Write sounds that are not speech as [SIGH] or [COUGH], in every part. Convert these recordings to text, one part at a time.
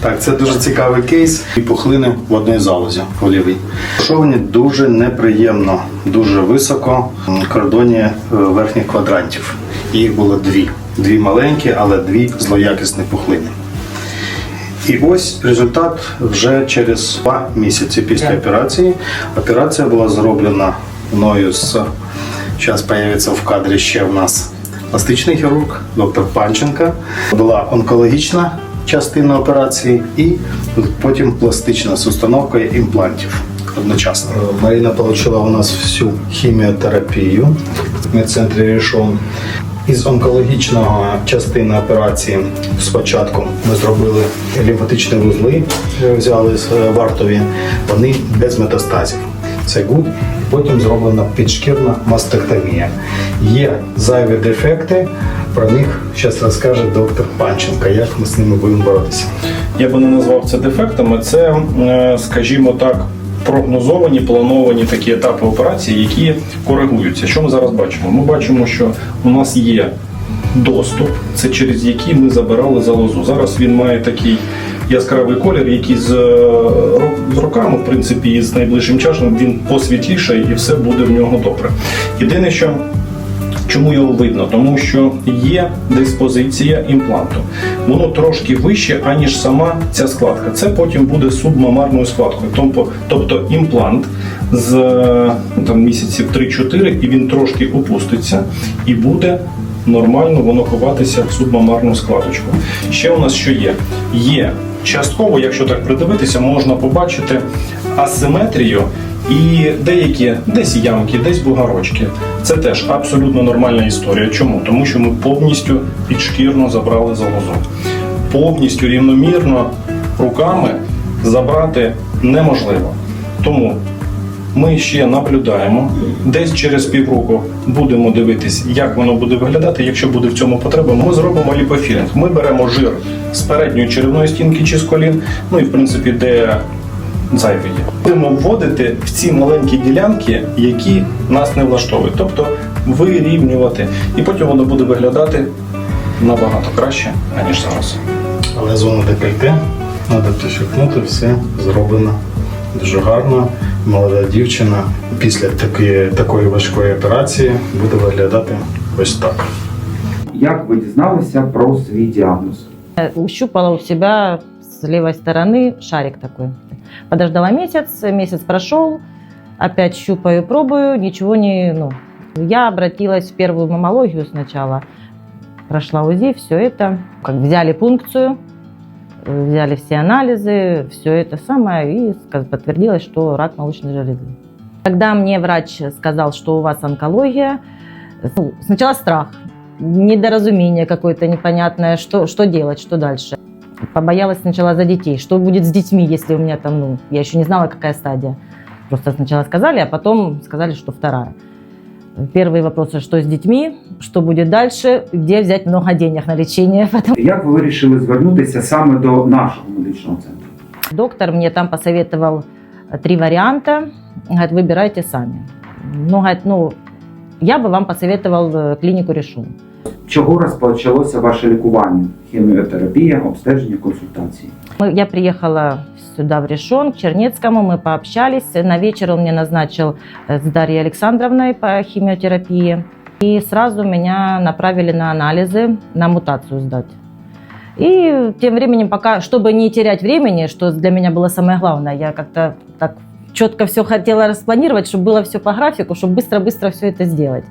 Так, це дуже цікавий кейс. І пухлини в одній залозі в лівій. Шовні дуже неприємно, дуже високо в кордоні е, верхніх квадрантів. Їх було дві. Дві маленькі, але дві злоякісні пухлини. І ось результат вже через два місяці після операції. Операція була зроблена мною з зараз появиться в кадрі ще в нас пластичний хірург, доктор Панченка. Була онкологічна частина операції і потім пластична з установкою імплантів одночасно. Марина отримала у нас всю хіміотерапію в медцентрі Рішон. Із онкологічного частини операції спочатку ми зробили лімфатичні вузли, е, взяли з е, вартові, вони без метастазів. Це гуд. Потім зроблена підшкірна мастектомія. Є зайві дефекти, про них зараз розкаже доктор Панченко, як ми з ними будемо боротися. Я би не назвав це дефектами. Це, е, скажімо так, прогнозовані, плановані такі етапи операції, які коригуються. Що ми зараз бачимо? Ми бачимо, що у нас є доступ, це через який ми забирали залозу. Зараз він має такий яскравий колір, який з, е, з роками, в принципі, і з найближчим часом він посвітлішає і все буде в нього добре. Єдине, що Чому його видно? Тому що є диспозиція імпланту. Воно трошки вище, аніж сама ця складка. Це потім буде субмамарною складкою. Тобто, імплант з ну, там, місяців 3-4, і він трошки опуститься і буде нормально воно ховатися в субмамарну складочку. Ще у нас що є? Є частково, якщо так придивитися, можна побачити асиметрію і деякі десь ямки, десь бугарочки. Це теж абсолютно нормальна історія. Чому? Тому що ми повністю підшкірно забрали залозу. Повністю рівномірно руками забрати неможливо. Тому ми ще наблюдаємо. Десь через півроку будемо дивитись, як воно буде виглядати. Якщо буде в цьому потреба, ми зробимо ліпофілінг. Ми беремо жир з передньої черевної стінки чи з колін, ну і в принципі, де зайві є. Будемо вводити в ці маленькі ділянки, які нас не влаштовують, тобто вирівнювати. І потім воно буде виглядати набагато краще, аніж зараз. Але зону декольте треба підчеркнути, все зроблено дуже гарно. Молода дівчина після такої, такої важкої операції буде виглядати ось так. Як ви дізналися про свій діагноз? Ущупала у себя с левой стороны шарик такой. Подождала месяц, месяц прошел, опять щупаю, пробую, ничего не... Ну, я обратилась в первую мамологию сначала, прошла УЗИ, все это, как взяли пункцию, э, взяли все анализы, все это самое, и подтвердилось, что рак молочной железы. Когда мне врач сказал, что у вас онкология, ну, сначала страх, недоразумение какое-то непонятное, что, что делать, что дальше. Побоялась сначала за детей, что будет с детьми, если у меня там, ну, я еще не знала, какая стадия. Просто сначала сказали, а потом сказали, что вторая. Первые вопросы, что с детьми, что будет дальше, где взять много денег на лечение. Потом [LAUGHS] Як ви вирішили звернутися саме до нашого медичного центру? доктор мне там посоветовал три варианта. Говорит, выбирайте сами. Ну, говорит, ну, я бы вам посоветовал э, клинику Решун. Чого розпочалося ваше лікування? Хіміотерапія, обстеження, консультації? Мы- Я приехала сюда в Решон, к Чернецкому, мы пообщались. На вечер он мне назначил э, с Дарьей Александровной по химиотерапии. И сразу меня направили на анализы, на мутацию сдать. И тем временем, пока, чтобы не терять времени, что для меня было самое главное, я как-то так четко все хотела распланировать, чтобы было все по графику, чтобы быстро-быстро все это сделать.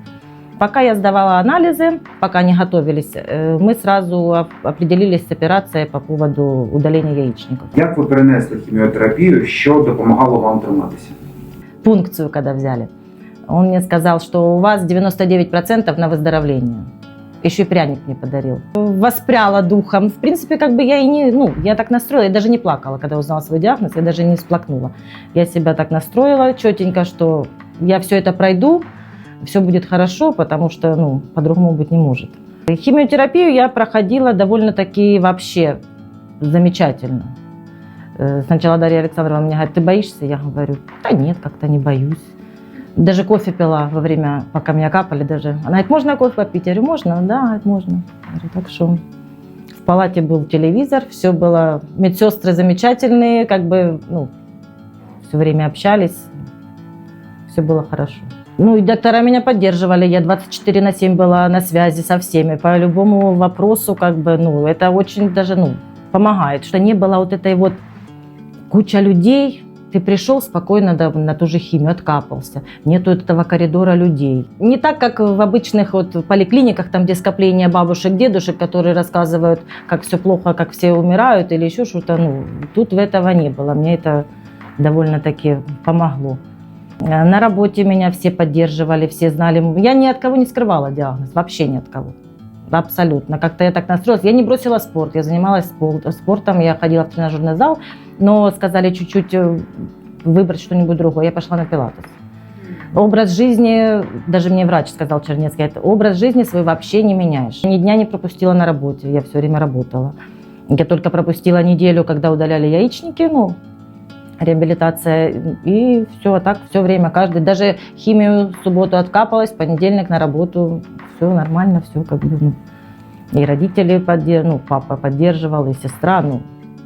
Пока я сдавала анализы, пока не готовились, э, мы сразу оп- определились с операцией по поводу удаления яичников. Як ви перенесли хіміотерапію, що допомагало вам триматися? Пункцию, когда взяли. Он мне сказал, что у вас 99% на выздоровление. Еще и пряник мне подарил. Воспряла духом. В принципе, как бы я и не... Ну, я так настроила, я даже не плакала, когда узнала свой диагноз, я даже не всплакнула. Я себя так настроила четенько, что я все это пройду, все будет хорошо, потому что, ну, по-другому быть не может. Химиотерапию я проходила довольно-таки вообще замечательно. Э, Сначала Дарья Александровна мне говорит, ты боишься? Я говорю, да нет, как-то не боюсь. Даже кофе пила во время, пока меня капали даже. Она говорит, можно кофе попить? Я говорю, можно? Да, говорит, можно. Я говорю, так что, в палате был телевизор, все было, медсестры замечательные, как бы, ну, все время общались, все было хорошо. Ну и доктора меня поддерживали, я 24 на 7 была на связи со всеми, по любому вопросу, как бы, ну, это очень даже, ну, помогает, что не было вот этой вот куча людей, ты пришел спокойно да, на ту же химию, откапался. Нету этого коридора людей. Не так, как в обычных вот поликлиниках, там, где скопление бабушек, дедушек, которые рассказывают, как все плохо, как все умирают или еще что-то. Ну, тут этого не было. Мне это довольно-таки помогло. Э, На работе меня все поддерживали, все знали. Я ни от кого не скрывала диагноз, вообще ни от кого. Абсолютно. Как-то я так настроилась. Я не бросила спорт, я занималась спор- спортом, я ходила в тренажерный зал, но сказали чуть-чуть э, выбрать что-нибудь другое. Я пошла на пилатес. Образ жизни, даже мне врач сказал Чернецкий, это образ жизни свой вообще не меняешь. Ни дня не пропустила на работе, я все время работала. Я только пропустила неделю, когда удаляли яичники, ну, реабилитация, и все, так все время, каждый, даже химию в субботу откапалась, понедельник на работу, все нормально, все как бы, ну, и родители, поддер- ну, папа поддерживал, и сестра, ну,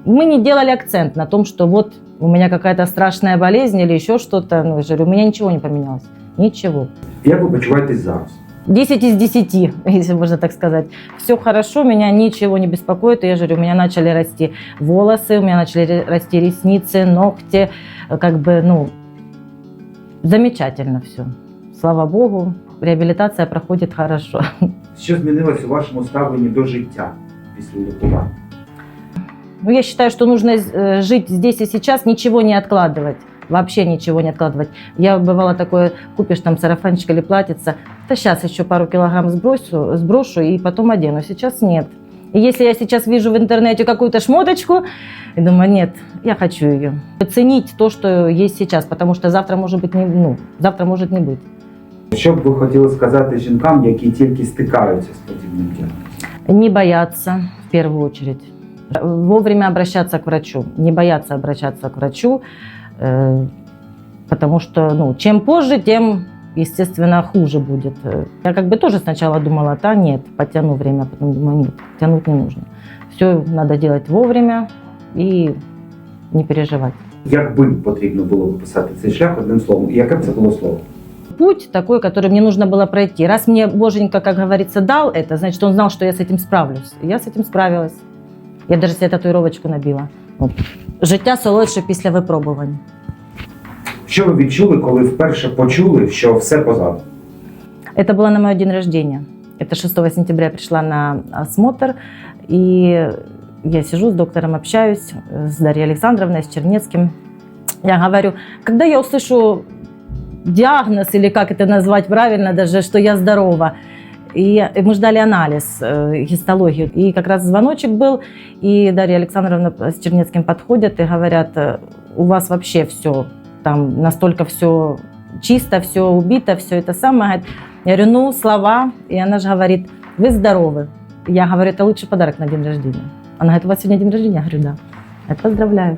мы не делали акцент на том, что вот у меня какая-то страшная болезнь или еще что-то, ну, я говорю, у меня ничего не поменялось, ничего. Як ви почуваєтесь зараз? 10 из 10, [LAUGHS] если можно так сказать. Все хорошо, меня ничего не беспокоит. Я же говорю, у меня начали расти волосы, у меня начали ре- расти ресницы, ногти. Как бы, ну, замечательно все. Слава богу, реабилитация проходит хорошо. [LAUGHS] Що змінилось у вашому ставленні до життя після лікування? Ну, я считаю, что нужно э, жить здесь и сейчас, ничего не откладывать. Вообще ничего не откладывать. Я бывало такое, купишь там сарафанчик или платьице, да сейчас еще пару килограмм сброшу, сброшу и потом одену. Сейчас нет. И если я сейчас вижу в интернете какую-то шмоточку, и думаю, нет, я хочу ее. Ценить то, что есть сейчас, потому что завтра может быть не, ну, завтра может не быть. Що б ви хотіли сказати жінкам, які тільки стикаються з подібним діагнозом? Не бояться в первую очередь. Вовремя обращаться к врачу. Не бояться обращаться к врачу, э, потому что ну, чем позже, тем, естественно, хуже будет. Э, Я как бы тоже сначала думала, да нет, потяну время, потом думаю, нет, тянуть не нужно. Все надо делать вовремя и не переживать. Як би потрібно було описати цей шлях одним словом? І яке б це було слово? Путь такой, который мне нужно было пройти. Раз мне Боженька, как говорится, дал это, значит, он знал, что я с этим справлюсь. И я с этим справилась. Я даже себе татуировочку набила. От. Життя солодше після випробувань. Що ви відчули, коли вперше почули, що все позаду? Это было на мой день рождения. Это 6 сентября я пришла на осмотр, и я сижу с доктором, общаюсь с Дарьей Александровной, с Чернецким. Я говорю, когда я услышу диагноз, или как это назвать правильно даже, что я здорова, и мы ждали анализ, э, гистологию. И как раз звоночек был, и Дарья Александровна с Чернецким подходят и говорят, у вас вообще все, там настолько все чисто, все убито, все это самое. Я говорю, ну, слова. И она же говорит, вы здоровы. Я говорю, это лучший подарок на день рождения. Она говорит, у вас сегодня день рождения? Я говорю, да. Я говорю, поздравляю.